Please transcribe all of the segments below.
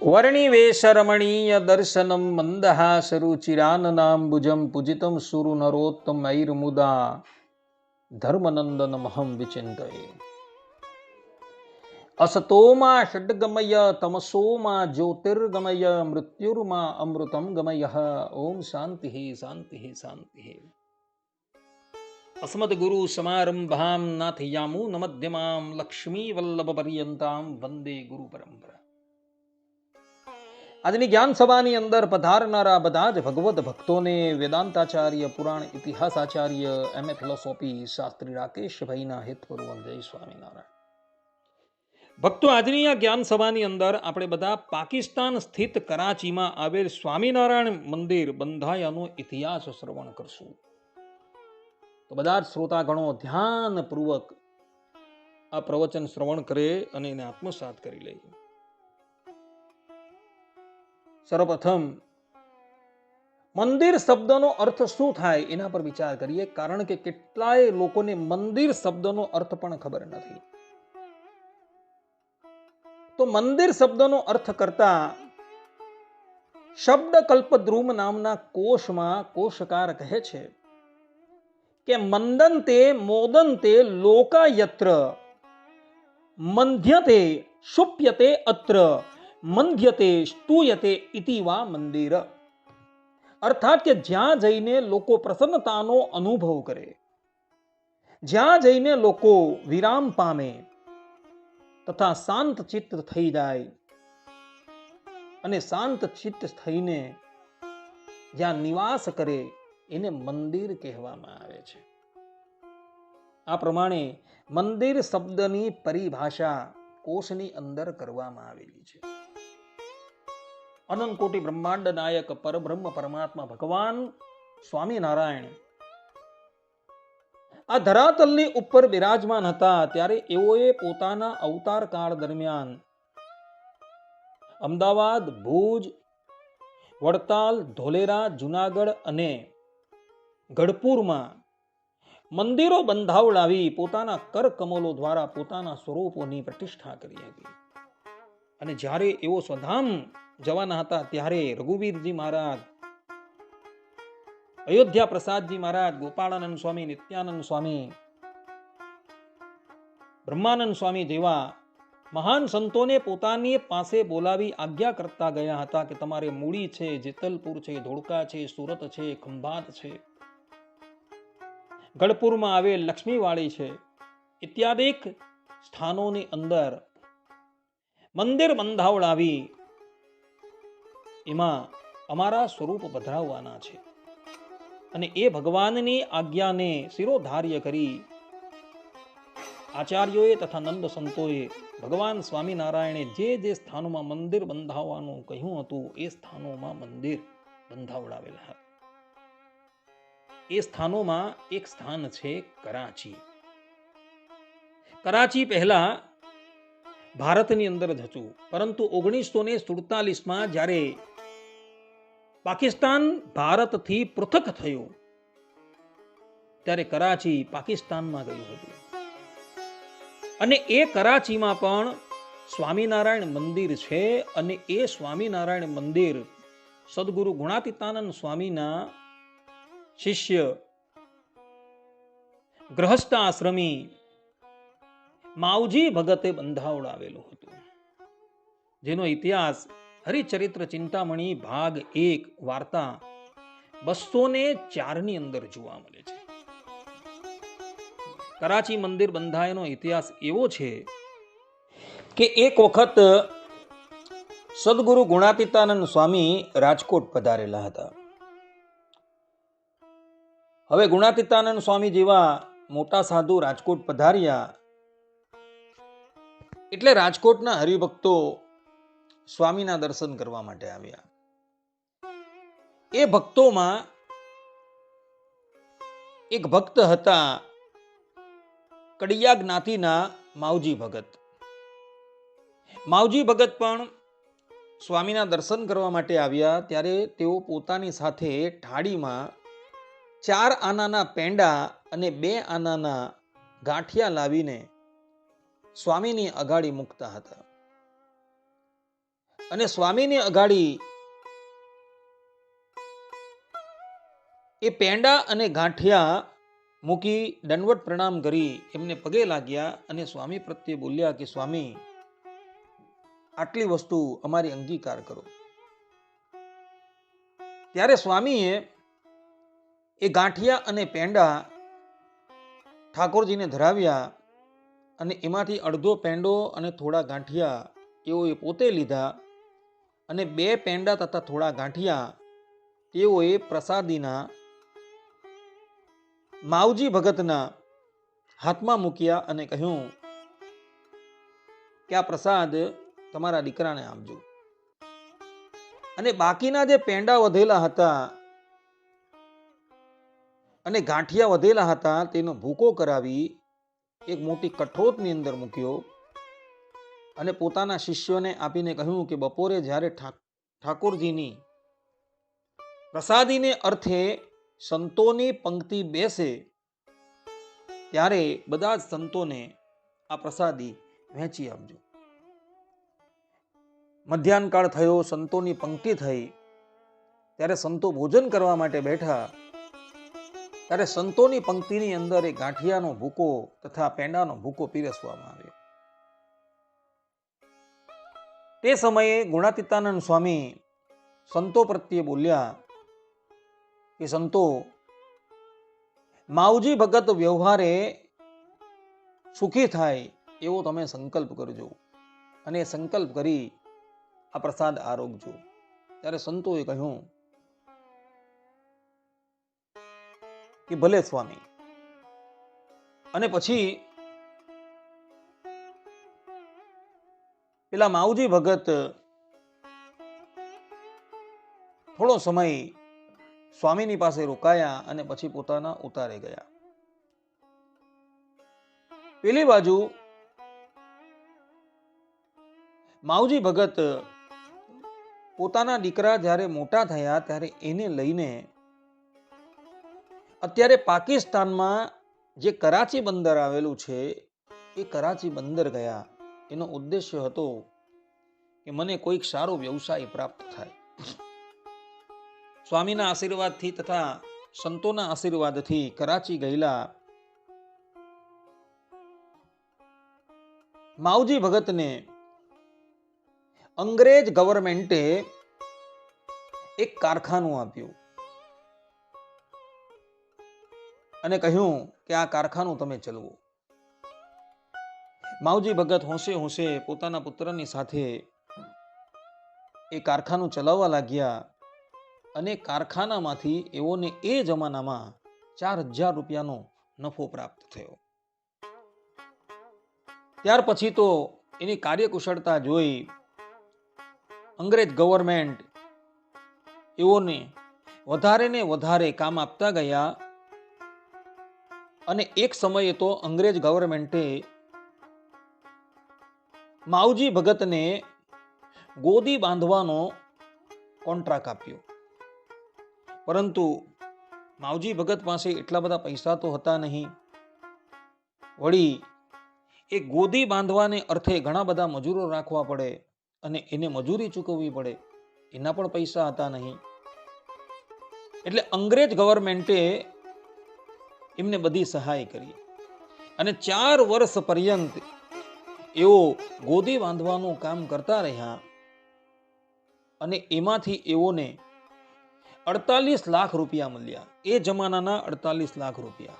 વર્ણિવેશરમણીય દર્શનમ મંદહાસરુચિરાનનાંબુજમ પૂજિતમ સુરુ નરોત્તમૈર્મુદા ધર્મનંદનમહં વિચિંતયે અસતોમાં ષડ્ગમય તમસોમાં જ્યોતિર્ગમય મૃત્યુર્મા અમૃતમ ગમય ઓમ શાંતિ શાંતિ શાંતિ અસ્મદગુરુ સમારંભામ નાથયામુ લક્ષ્મીવલ્લભ લક્ષ્મી પર્યંતામ વંદે ગુરુ પરંપરા આજની જ્ઞાન સભાની અંદર પધારનારા બધા જ ભગવત ભક્તોને વેદાંતાચાર્ય, પુરાણ ઇતિહાસાચાર્ય, એમ એ ફિલોસોફી શાસ્ત્રી રાકેશભાઈના હિતપૂર્વક જય સ્વામિનારાયણ. ભક્તો, આજની આ જ્ઞાન સભાની અંદર આપણે બધા પાકિસ્તાન સ્થિત કરાચીમાં આવેલ સ્વામિનારાયણ મંદિર બંધાયાનો ઇતિહાસ શ્રવણ કરશું. તો બધા જ શ્રોતાગણો ધ્યાનપૂર્વક આ પ્રવચન શ્રવણ કરે અને એને આત્મસાત કરી લે. સર્વપ્રથમ, મંદિર શબ્દનો અર્થ શું થાય એના પર વિચાર કરીએ, કારણ કે કેટલાય લોકોને મંદિર શબ્દનો અર્થ પણ ખબર નથી. તો મંદિર શબ્દનો અર્થ કરતા શબ્દ કલ્પદ્રુમ નામના કોષમાં કોષકાર કહે છે કે મંદંતે મોદંતે લોકાયત્ર, મંધ્યતે શુપ્યતે અત્ર મંધ્યતે સ્તુયતે ઇતિવા મંદિર. અર્થાત કે જ્યાં જઈને લોકો પ્રસન્નતાનો અનુભવ કરે. જ્યાં જઈને લોકો વિરામ પામે તથા શાંત ચિત્ત થઈ જાય. અને શાંત ચિત્ત થઈને જ્યાં નિવાસ કરે એને મંદિર કહેવામાં આવે છે. આ પ્રમાણે મંદિર શબ્દની પરિભાષા કોષની અંદર કરવામાં આવેલી છે. અનંત કોટી બ્રહ્માંડ નાયક પરબ્રહ્મ પરમાત્મા ભગવાન સ્વામિનારાયણ. આ ધરાતલની ઉપર બિરાજમાન હતા ત્યારે એઓએ પોતાના અવતાર કાળ દરમિયાન અમદાવાદ, ભુજ, વડતાલ, ધોલેરા, જુનાગઢ અને ગઢપુરમાં મંદિરો બંધાવડાવી પોતાના કર કમલો દ્વારા પોતાના સ્વરૂપોની પ્રતિષ્ઠા કરી હતી. અને જ્યારે એવો સ્વધામ જવાના હતા ત્યારે રઘુવીરજી મહારાજ, અયોધ્યા પ્રસાદજી મહારાજ, ગોપાળાનંદ સ્વામી, નિત્યાનંદ સ્વામી, બ્રહ્માનંદ સ્વામી જેવા મહાન સંતોને પોતાની પાસે બોલાવી આજ્ઞા કરતા ગયા હતા કે તમારે મૂડી છે, જેતલપુર છે, ધોળકા છે, સુરત છે, ખંભાત છે. ગઢપુરમાં આવેલ લક્ષ્મીવાળી છે. ઇત્યાદિક સ્થાનોની અંદર મંદિર બંધાવડાવી એમાં અમારા સ્વરૂપ પધરાવવાના છે. અને એ ભગવાનની આજ્ઞાને શિરોધાર્ય કરી આચાર્યોએ તથા નંદ સંતોએ ભગવાન સ્વામિનારાયણે જે જે સ્થાનોમાં મંદિર બંધાવવાનું કહ્યું હતું, એ સ્થાનોમાં મંદિર બંધાવડાવેલા હતા. એ સ્થાનોમાં એક સ્થાન છે કરાચી. કરાચી પહેલા ભારતની અંદર જ હતું. પરંતુ ઓગણીસો ને સુડતાલીસમાં જ્યારે પાકિસ્તાન ભારતથી પૃથક થયું. ત્યારે કરાચી પાકિસ્તાનમાં ગયું હતું. અને એ કરાચીમાં પણ સ્વામિનારાયણ મંદિર છે અને એ સ્વામિનારાયણ મંદિર સદગુરુ ગુણાતીતાનંદ સ્વામીના શિષ્ય ગ્રહસ્થ આશ્રમી માવજી ભગતે બંધાવડાવેલું હતું. જેનો ઇતિહાસ હરિચરિત્ર ચિંતામણી ભાગ એક, વાર્તા. બસો ને ચારની અંદર જોવા મળે છે. કરાચી મંદિર બંધાયનો ઇતિહાસ એવો છે કે એક વખત સદગુરુ ગુણાતીતાનંદ સ્વામી રાજકોટ પધારેલા હતા. હવે ગુણાતીતાનંદ સ્વામી જેવા મોટા સાધુ રાજકોટ પધાર્યા. એટલે રાજકોટના હરિભક્તો સ્વામીના દર્શન કરવા માટે આવ્યા. એ ભક્તોમાં એક ભક્ત હતા કડિયા જ્ઞાતિના માવજી ભગત. માવજી ભગત પણ સ્વામીના દર્શન કરવા માટે આવ્યા, ત્યારે તેઓ પોતાની સાથે ઠાડીમાં ચાર આનાના પેંડા અને બે આનાના ગાંઠિયા લાવીને સ્વામીની અગાડી મૂકતા હતા. અને સ્વામીની અગાડી એ પેંડા અને ગાંઠિયા મૂકી દંડવટ પ્રણામ કરી. એમને પગે લાગ્યા અને સ્વામી પ્રત્યે બોલ્યા કે, સ્વામી, આટલી વસ્તુ અમારી અંગીકાર કરો. ત્યારે સ્વામીએ એ ગાંઠિયા અને પેંડા ઠાકોરજીને ધરાવ્યા અને એમાંથી અડધો પેંડો અને થોડા ગાંઠિયા તેઓએ પોતે લીધા અને બે પેંડા તથા થોડા ગાંઠિયા, તેઓએ પ્રસાદીના માવજી ભગતના હાથમાં મૂક્યા અને કહ્યું, કે આ પ્રસાદ તમારા દીકરાને આપજો. અને બાકીના જે પેંડા વધેલા હતા અને ગાંઠિયા વધેલા હતા, તેનો ભૂકો કરાવી એક મોટી કઠોતની અંદર મૂક્યો અને પોતાના શિષ્યોને આપીને કહ્યું કે બપોરે જ્યારે ઠાકોરજીની પ્રસાદીને અર્થે સંતોની પંક્તિ બેસે, ત્યારે બધા જ સંતોને આ પ્રસાદી વહેંચી આપજો. મધ્યાહન કાળ થયો, સંતોની પંક્તિ થઈ, ત્યારે સંતો ભોજન કરવા માટે બેઠા, ત્યારે સંતોની પંક્તિની અંદર એ ગાંઠિયાનો ભૂકો તથા પેંડાનો ભૂકો પીરસવામાં આવ્યો. તે સમયે ગુણાતીતાનંદ સ્વામી સંતો પ્રત્યે બોલ્યા કે, સંતો, માવજી ભગત વ્યવહારે સુખી થાય એવો તમે સંકલ્પ કરજો અને સંકલ્પ કરી આ પ્રસાદ આરોગજો. ત્યારે સંતોએ કહ્યું કે, ભલે સ્વામી. અને પછી પેલા માવજી ભગત થોડો સમય સ્વામીની પાસે રોકાયા અને પછી પોતાના ઉતારે ગયા. પેલી બાજુ માવજી ભગત પોતાના દીકરા જ્યારે મોટા થયા ત્યારે એને લઈને અત્યારે પાકિસ્તાનમાં જે કરાચી બંદર આવેલું છે, એ કરાચી બંદર ગયા. એનો ઉદ્દેશ્ય હતો કે મને કોઈક સારો વ્યવસાય પ્રાપ્ત થાય. સ્વામીના આશીર્વાદથી તથા સંતોના આશીર્વાદથી કરાચી ગયેલા માવજી ભગતને અંગ્રેજ ગવર્મેન્ટે એક કારખાનું આપ્યું. અને કહ્યું કે આ કારખાનું તમે ચલવો. માવજી ભગત હોંશે હોંશે પોતાના પુત્રની સાથે એ કારખાનું ચલાવવા લાગ્યા અને કારખાનામાંથી એઓને એ જમાનામાં ચાર હજાર રૂપિયાનો નફો પ્રાપ્ત થયો. ત્યાર પછી તો એની કાર્યકુશળતા જોઈ અંગ્રેજ ગવર્મેન્ટ એઓને વધારે ને વધારે કામ આપતા ગયા અને એક સમયે તો અંગ્રેજ ગવર્મેન્ટે માવજી ભગતને ગોદી બાંધવાનો કોન્ટ્રાક્ટ આપ્યો. પરંતુ માવજી ભગત પાસે એટલા બધા પૈસા તો હતા નહીં. વળી એ ગોદી બાંધવાને અર્થે ઘણા બધા મજૂરો રાખવા પડે અને એને મજૂરી ચૂકવવી પડે. એના પણ પૈસા હતા નહીં. એટલે અંગ્રેજ ગવર્મેન્ટે એમને બધી સહાય કરી. અને ચાર વર્ષ પર્યંત એઓ ગોદી બાંધવાનું કામ કરતા રહ્યા અને એમાંથી એઓને અડતાલીસ લાખ રૂપિયા મળ્યા. એ જમાનાના અડતાલીસ લાખ રૂપિયા.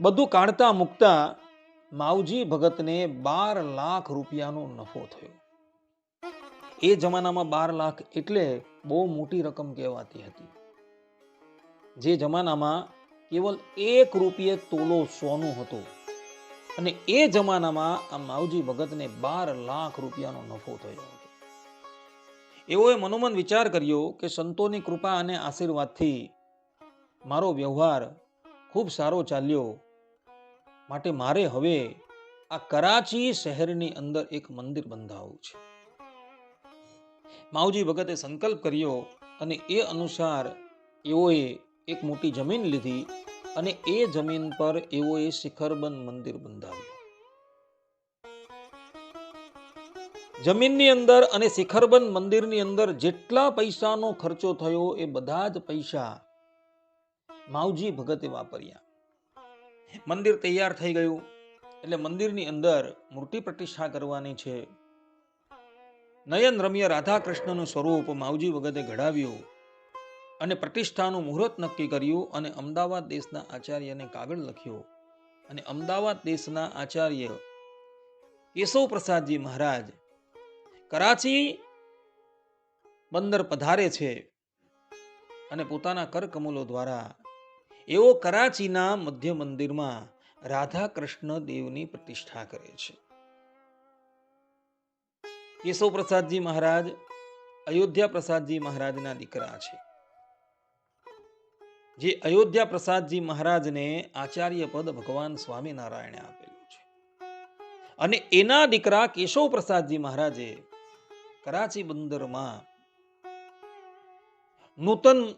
બધું કાઢતા મૂકતા માવજી ભગતને બાર લાખ રૂપિયાનો નફો થયો. એ જમાનામાં બાર લાખ એટલે બહુ મોટી રકમ કહેવાતી હતી. જે જમાનામાં કેવલ એક રૂપિયે તોલો સોનું હતું. અને એ જમાનામાં આ માવજી ભગતને બાર લાખ રૂપિયાનો નફો થયો હતો. એઓએ મનોમન વિચાર કર્યો કે સંતોની કૃપા અને આશીર્વાદથી મારો વ્યવહાર ખૂબ સારો ચાલ્યો. માટે મારે હવે આ કરાચી શહેરની અંદર એક મંદિર બંધાવવું છે. માવજી ભગતે સંકલ્પ કર્યો અને એ અનુસાર એઓએ એક મોટી જમીન લીધી અને એ જમીન પર એવો એ શિખરબંધ મંદિર બંધાવ્યું જમીનની અંદર અને શિખરબંધ મંદિરની અંદર જેટલા પૈસાનો ખર્ચો થયો એ બધા જ પૈસા માવજી ભગતે વાપર્યા. મંદિર તૈયાર થઈ ગયું એટલે મંદિરની અંદર મૂર્તિ પ્રતિષ્ઠા કરવાની છે. નયન રમ્ય રાધા કૃષ્ણનું સ્વરૂપ માવજી વગતે ઘડાવ્યું. અને પ્રતિષ્ઠાનું મુહૂર્ત નક્કી કર્યું અને અમદાવાદ દેશના આચાર્યને કાગળ લખ્યો. અને અમદાવાદ દેશના આચાર્ય કેશવ પ્રસાદજી મહારાજ કરાચી બંદર પધારે છે અને પોતાના કરકમલો દ્વારા એઓ કરાચીના મધ્ય મંદિરમાં રાધા કૃષ્ણ દેવની પ્રતિષ્ઠા કરે છે. કેશવ પ્રસાદજી મહારાજ, અયોધ્યા પ્રસાદજી મહારાજના દીકરા છે. જે અયોધ્યા પ્રસાદજી મહારાજને આચાર્ય પદ ભગવાન સ્વામિનારાયણે આપેલું છે. અને એના દીકરા કેશવ પ્રસાદજી મહારાજે કરાચી બંદરમાં નૂતન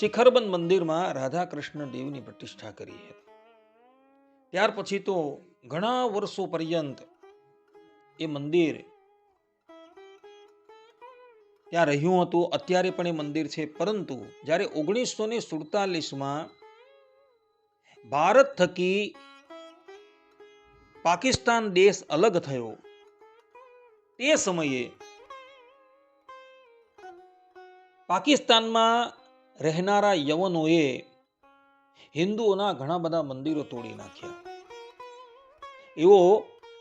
શિખરબંધ મંદિરમાં રાધા કૃષ્ણ દેવની પ્રતિષ્ઠા કરી હતી. ત્યાર પછી તો ઘણા વર્ષો પર્યંત એ મંદિર ત્યાં રહ્યું હતું. અત્યારે પણ એ મંદિર છે. પરંતુ જ્યારે ઓગણીસો ને સુડતાલીસમાં ભારત થકી પાકિસ્તાન દેશ અલગ થયો, તે સમયે પાકિસ્તાનમાં રહેનારા યવનોએ હિન્દુઓના ઘણા બધા મંદિરો તોડી નાખ્યા. એવો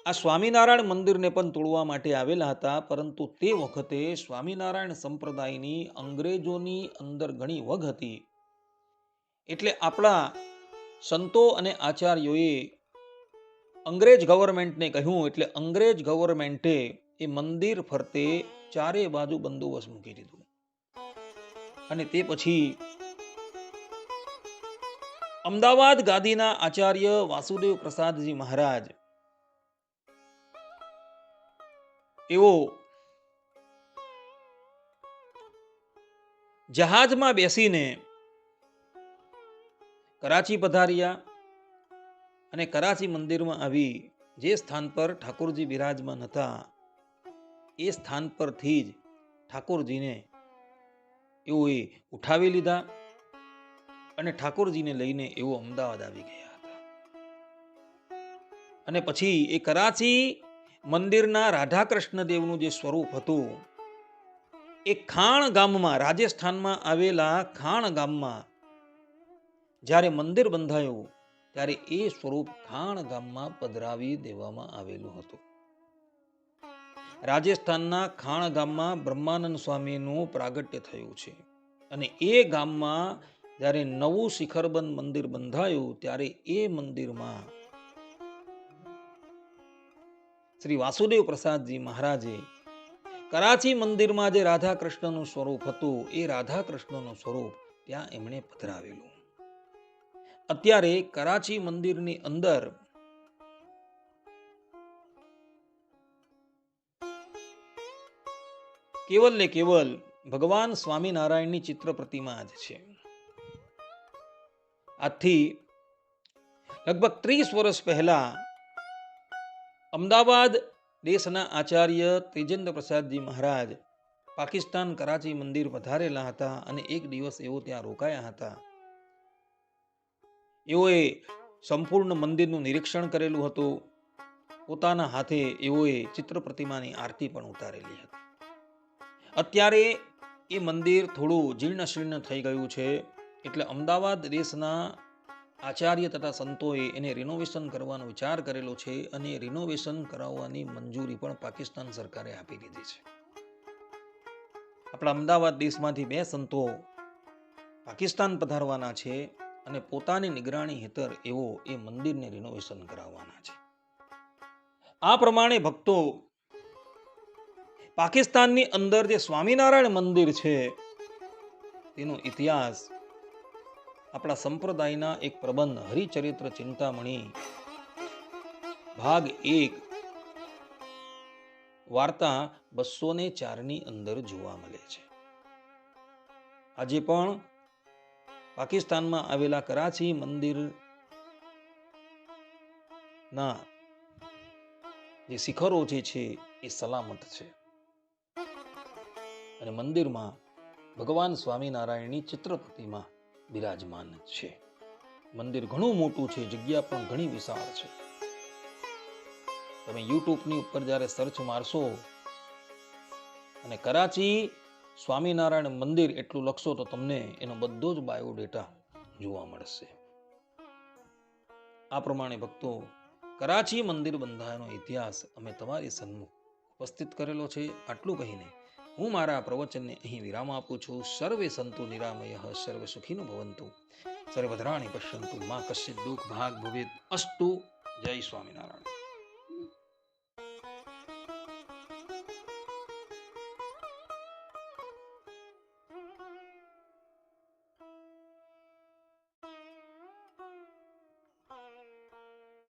આ સ્વામિનારાયણ મંદિરને પણ તોડવા માટે આવેલા હતા, પરંતુ તે વખતે સ્વામિનારાયણ સંપ્રદાયની અંગ્રેજોની અંદર ઘણી વગ હતી. એટલે આપણા સંતો અને આચાર્યોએ અંગ્રેજ ગવર્મેન્ટને કહ્યું, એટલે અંગ્રેજ ગવર્મેન્ટે એ મંદિર ફરતે ચારે બાજુ બંદોબસ્ત મૂકી દીધું. અને તે પછી અમદાવાદ ગાદીના આચાર્ય વાસુદેવ પ્રસાદજી મહારાજ એવો જહાજમાં બેસીને કરાચી પધાર્યા અને કરાચી મંદિરમાં આવી. જે સ્થાન પર ઠાકોરજી બિરાજમાન હતા, એ સ્થાન પરથી જ ઠાકોરજીને એઓએ ઉઠાવી લીધા અને ઠાકોરજીને લઈને એવો અમદાવાદ આવી ગયા હતા. અને પછી એ કરાચી મંદિરના રાધાકૃષ્ણ દેવનું જે સ્વરૂપ હતું, એ ખાણ ગામમાં, રાજસ્થાનમાં આવેલા ખાણ ગામમાં, જ્યારે મંદિર બંધાયું, ત્યારે એ સ્વરૂપ ખાણ ગામમાં પધરાવી દેવામાં આવેલું હતું. રાજસ્થાનના ખાણ ગામમાં બ્રહ્માનંદ સ્વામીનું પ્રાગટ્ય થયું છે. અને એ ગામમાં જ્યારે નવું શિખરબંધ મંદિર બંધાયું, ત્યારે એ મંદિરમાં શ્રી વાસુદેવ પ્રસાદજી મહારાજે કરાચી મંદિરમાં જે રાધા કૃષ્ણનું સ્વરૂપ હતું, એ રાધા કૃષ્ણનું સ્વરૂપ ત્યાં એમણે પધરાવેલું. અત્યારે કરાચી મંદિરની અંદર કેવલ ને કેવલ ભગવાન સ્વામિનારાયણની ચિત્ર પ્રતિમા જ છે. આજથી લગભગ ત્રીસ વર્ષ પહેલા અમદાવાદ દેશના આચાર્ય તેજેન્દ્ર પ્રસાદજી મહારાજ પાકિસ્તાન કરાચી મંદિર વધારેલા હતા અને એક દિવસ એઓ ત્યાં રોકાયા હતા. એઓએ સંપૂર્ણ મંદિરનું નિરીક્ષણ કરેલું હતું. પોતાના હાથે એઓએ ચિત્ર પ્રતિમાની આરતી પણ ઉતારેલી હતી. અત્યારે એ મંદિર થોડું જીર્ણશીર્ણ થઈ ગયું છે. એટલે અમદાવાદ દેશના આચાર્ય તથા સંતોએ એને રિનોવેશન કરવાનો વિચાર કરેલો છે અને રિનોવેશન કરાવવાની મંજૂરી પણ પાકિસ્તાન સરકારે આપી દીધી છે. આપણા અમદાવાદ દેશમાંથી બે સંતો પાકિસ્તાન પધારવાના છે અને પોતાની નિગરાણી હેતર એવો એ મંદિરને રિનોવેશન કરાવવાના છે. આ પ્રમાણે ભક્તો પાકિસ્તાનની અંદર જે સ્વામિનારાયણ મંદિર છે, તેનો ઇતિહાસ આપણા સંપ્રદાયના એક પ્રબંધ, હરિચરિત્ર ચિંતામણી. ભાગ એક. વાર્તા બસો ને ચારની અંદર જોવા મળે છે. આજે પણ પાકિસ્તાનમાં આવેલા કરાચી મંદિર ના જે શિખરો જે છે એ સલામત છે. અને મંદિરમાં ભગવાન સ્વામિનારાયણની ચિત્ર પ્રતિમા બિરાજમાન છે. મંદિર ઘણું મોટું છે, જગ્યા પણ ઘણી વિશાળ છે. તમે યુટ્યુબની ઉપર જ્યારે સર્ચ મારશો અને કરાચી સ્વામિનારાયણ મંદિર એટલું લખશો તો તમને એનો બધો જ બાયોડેટા જોવા મળશે. આ પ્રમાણે ભક્તો, કરાચી મંદિર બંધાયાનો ઇતિહાસ અમે તમારી સન્મુખ ઉપસ્થિત કરેલો છે, આટલું કહીને હું મારા પ્રવચનને અહીં વિરામ આપું છું. સર્વે સંતુ નિરામય, સર્વ સુખીનો ભવંતુ. સર્વધરાણી પશ્યંતુ, મા કશ્ય દુઃખ ભાગ ભવેત અસ્તુ. જય સ્વામિનારાયણ.